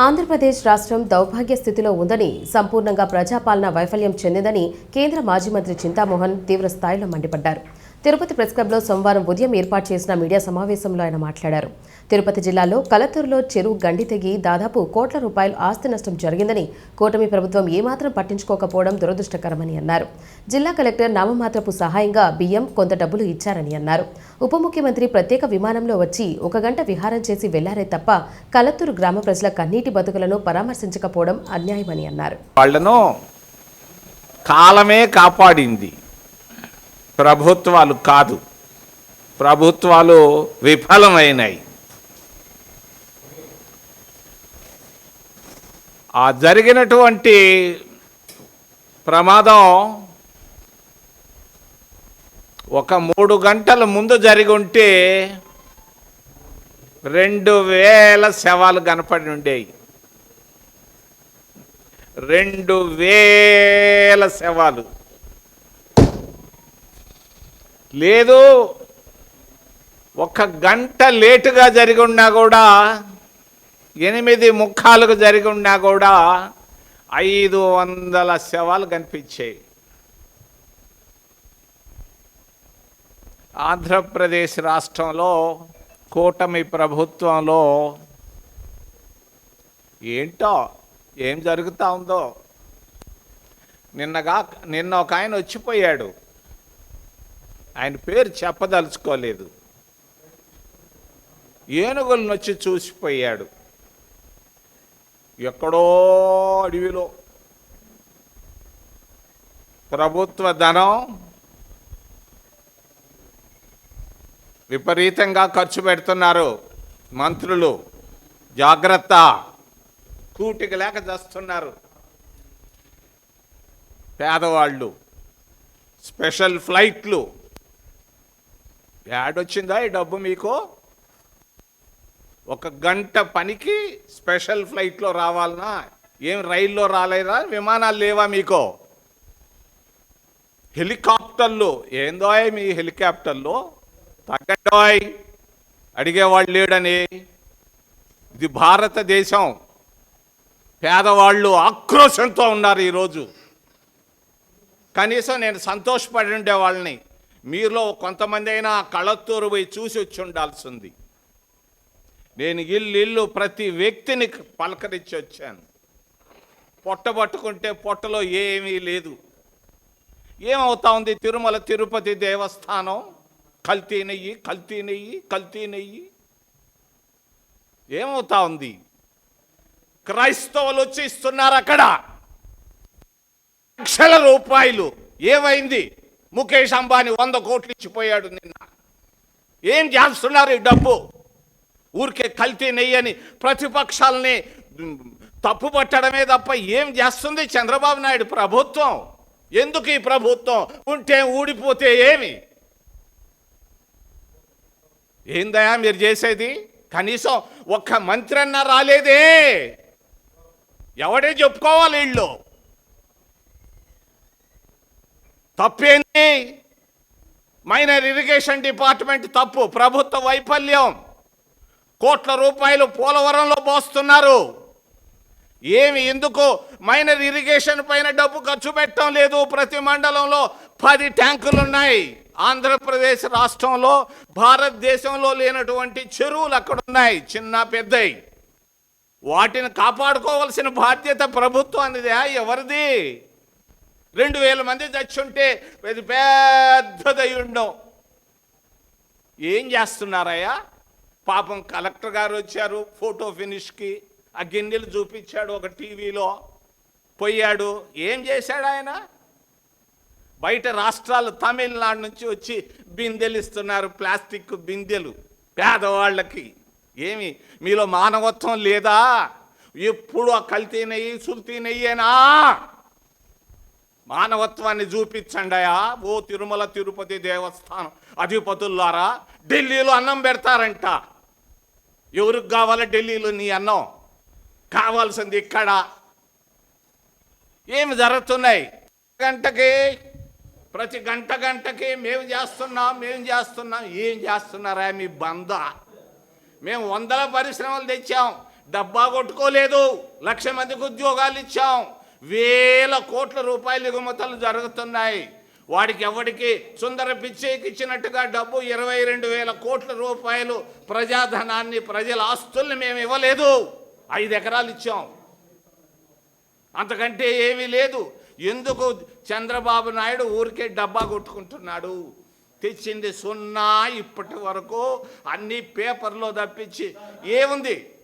ఆంధ్రప్రదేశ్ రాష్ట్రం దౌర్భాగ్య స్థితిలో ఉందని సంపూర్ణంగా ప్రజాపాలన వైఫల్యం చెందిందని కేంద్ర మాజీ మంత్రి చింతామోహన్ తీవ్ర స్థాయిలో మండిపడ్డారు. తిరుపతి ప్రెస్ క్లబ్లో సోమవారం ఉదయం ఏర్పాటు చేసిన మీడియా సమావేశంలో ఆయన మాట్లాడారు. తిరుపతి జిల్లాలో కలతూరులో చెరువు గండి తెగి దాదాపు కోట్ల రూపాయలు ఆస్తి నష్టం జరిగిందని కూటమి ప్రభుత్వం ఏమాత్రం పట్టించుకోకపోవడం దురదృష్టకరమని అన్నారు. జిల్లా కలెక్టర్ నామమాత్రపు సహాయంగా బియ్యం కొంత డబ్బులు ఇచ్చారని అన్నారు. ఉప ముఖ్యమంత్రి ప్రత్యేక విమానంలో వచ్చి ఒక గంట విహారం చేసి వెళ్ళారే తప్ప కలతూరు గ్రామ ప్రజల కన్నీటి బతుకులను పరామర్శించకపోవడం అన్యాయమని అన్నారు. కాలమే కాపాడింది. ప్రభుత్వాలు కాదు. ప్రభుత్వాలు విఫలమైనాయి. ఆ జరిగినటువంటి ప్రమాదం ఒక మూడు గంటల ముందు జరిగి ఉంటే రెండు వేల శవాలు కనపడి ఉండేవి రెండు వేల శవాలు. లేదు. ఒక గంట లేటుగా జరిగి ఉన్నా కూడా ఎనిమిది ముఖాలకు జరిగి ఉన్నా కూడా ఐదు వందల శవాలు కనిపించాయి. ఆంధ్రప్రదేశ్ రాష్ట్రంలో కూటమి ప్రభుత్వంలో ఏంటో ఏం జరుగుతూ ఉందో. నిన్నగా నిన్న ఒక ఆయన వచ్చిపోయాడు. ఆయన పేరు చెప్పదలుచుకోలేదు. ఏనుగులను వచ్చి చూసిపోయాడు. ఎక్కడో అడవిలో. ప్రభుత్వ ధనం విపరీతంగా ఖర్చు పెడుతున్నారు మంత్రులు. జాగ్రత్త. కూటికి లేక చేస్తున్నారు. పేదవాళ్ళు. స్పెషల్ ఫ్లైట్లు. యాడ్ వచ్చిందా ఈ డబ్బు మీకు? ఒక గంట పనికి స్పెషల్ ఫ్లైట్లో రావాలనా? ఏం రైల్లో రాలేదా? విమానాలు లేవా మీకు? హెలికాప్టర్లు. ఏందో మీ హెలికాప్టర్లు? తగ్గండోయ్. అడిగేవాళ్ళు లేడని. ఇది భారతదేశం. పేదవాళ్ళు ఆక్రోశంతో ఉన్నారు ఈరోజు. కనీసం నేను సంతోషపడి ఉండే వాళ్ళని మీలో కొంతమంది అయినా కళత్తూరు పోయి చూసి వచ్చి ఉండాల్సింది. నేను ఇల్లు ఇల్లు ప్రతి వ్యక్తిని పలకరించి వచ్చాను. పొట్ట పట్టుకుంటే పొట్టలో ఏమీ లేదు. ఏమవుతా ఉంది తిరుమల తిరుపతి దేవస్థానం? కల్తీ నెయ్యి కల్తీ నెయ్యి కల్తీ నెయ్యి. ఏమవుతా ఉంది? క్రైస్తవులు వచ్చి ఇస్తున్నారు అక్కడ. లక్షల రూపాయలు. ఏమైంది? ముఖేష్ అంబానీ వంద కోట్లు ఇచ్చిపోయాడు నిన్న. ఏం చేస్తున్నారు ఈ డబ్బు? ఊరికే కల్తీ నెయ్యని ప్రతిపక్షాలని తప్పు పట్టడమే తప్ప ఏం చేస్తుంది చంద్రబాబు నాయుడు ప్రభుత్వం? ఎందుకు ఈ ప్రభుత్వం? ఉంటే ఊడిపోతే ఏమి? ఏందయా మీరు చేసేది? కనీసం ఒక్క మంత్రి అన్న రాలేదే. ఎవడే చెప్పుకోవాలి వీళ్ళు? తప్పేంది? మైనర్ ఇరిగేషన్ డిపార్ట్మెంట్ తప్పు ప్రభుత్వ వైఫల్యం. కోట్ల రూపాయలు పోలవరంలో పోస్తున్నారు. ఏమి ఎందుకు మైనర్ ఇరిగేషన్ పైన డబ్బు ఖర్చు పెట్టడం లేదు? ప్రతి మండలంలో పది ట్యాంకులు ఉన్నాయి ఆంధ్రప్రదేశ్ రాష్ట్రంలో భారతదేశంలో లేనటువంటి చెరువులు అక్కడ ఉన్నాయి చిన్న పెద్దయి. వాటిని కాపాడుకోవాల్సిన బాధ్యత ప్రభుత్వానిదే ఎవరిది? రెండు వేల మంది చచ్చుంటే పెద్ద పెద్దదై ఉండం ఏం చేస్తున్నారయ్యా? పాపం కలెక్టర్ గారు వచ్చారు ఫోటో ఫినిష్కి ఆ గిన్నెలు చూపించాడు ఒక టీవీలో. పోయాడు. ఏం చేశాడు ఆయన? బయట రాష్ట్రాలు తమిళనాడు నుంచి వచ్చి బిందెలు ఇస్తున్నారు ప్లాస్టిక్ బిందెలు పేదవాళ్ళకి. ఏమి? మీలో మానవత్వం లేదా? ఎప్పుడు ఆ కల్తీ నెయ్యి సుల్తీ నెయ్యేనా? మానవత్వాన్ని చూపించండియా? ఓ తిరుమల తిరుపతి దేవస్థానం. అధిపతులారా ఢిల్లీలో అన్నం పెడతారంట. ఎవరికి కావాలా ఢిల్లీలో నీ అన్నం? కావాల్సింది ఇక్కడ. ఏమి జరుగుతున్నాయి? గంటకి ప్రతి గంట గంటకి మేము చేస్తున్నాం మేము చేస్తున్నాం. ఏం చేస్తున్నారా మీ బంద? మేము వందల పరిశ్రమలు తెచ్చాం. డబ్బా కొట్టుకోలేదు. లక్ష మందికి ఉద్యోగాలు ఇచ్చాం. వేల కోట్ల రూపాయలు ఎగుమతులు జరుగుతున్నాయి. వాడికి ఎవరికి సుందర పిచ్చేకి ఇచ్చినట్టుగా డబ్బు ఇరవై రెండు వేల కోట్ల రూపాయలు ప్రజాధనాన్ని ప్రజల ఆస్తుల్ని మేము ఇవ్వలేదు. ఐదు ఎకరాలు ఇచ్చాం. అంతకంటే ఏమీ లేదు. ఎందుకు చంద్రబాబు నాయుడు ఊరికే డబ్బా కొట్టుకుంటున్నాడు? తెచ్చింది సున్నా ఇప్పటి వరకు అన్ని పేపర్లో తప్పించి. ఏముంది?